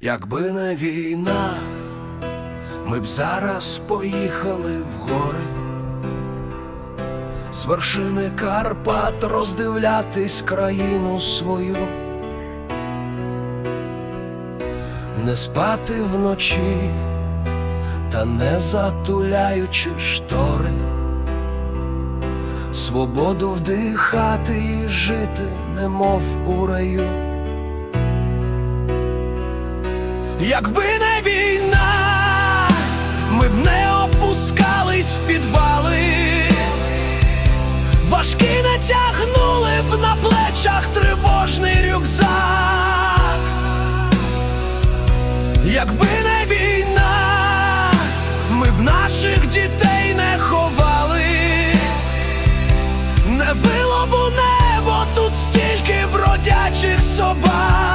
Якби не війна, ми б зараз поїхали в гори. З вершини Карпат роздивлятись країну свою, не спати вночі, та не затуляючи штори, свободу вдихати і жити, немов у раю. Якби не війна, ми б не опускались в підвали, важкі не тягнули б на плечах тривожний рюкзак, якби не війна, ми б наших дітей не ховали, не вило б у небо тут стільки бродячих собак.